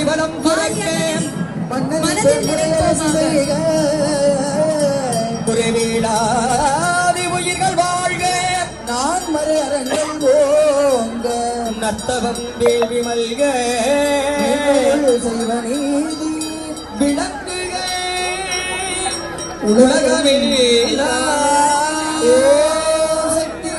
மணிவளம் புரட்டே மன்னனின் குறைவீடாதி உயிர்கள் வாழ்க. நான் மறு அரங்கம் ஓங்க. நத்தவம் வேள்வி மல்க. செல்வநீதி விளங்குக. உலகமெல்லாம் சக்தி.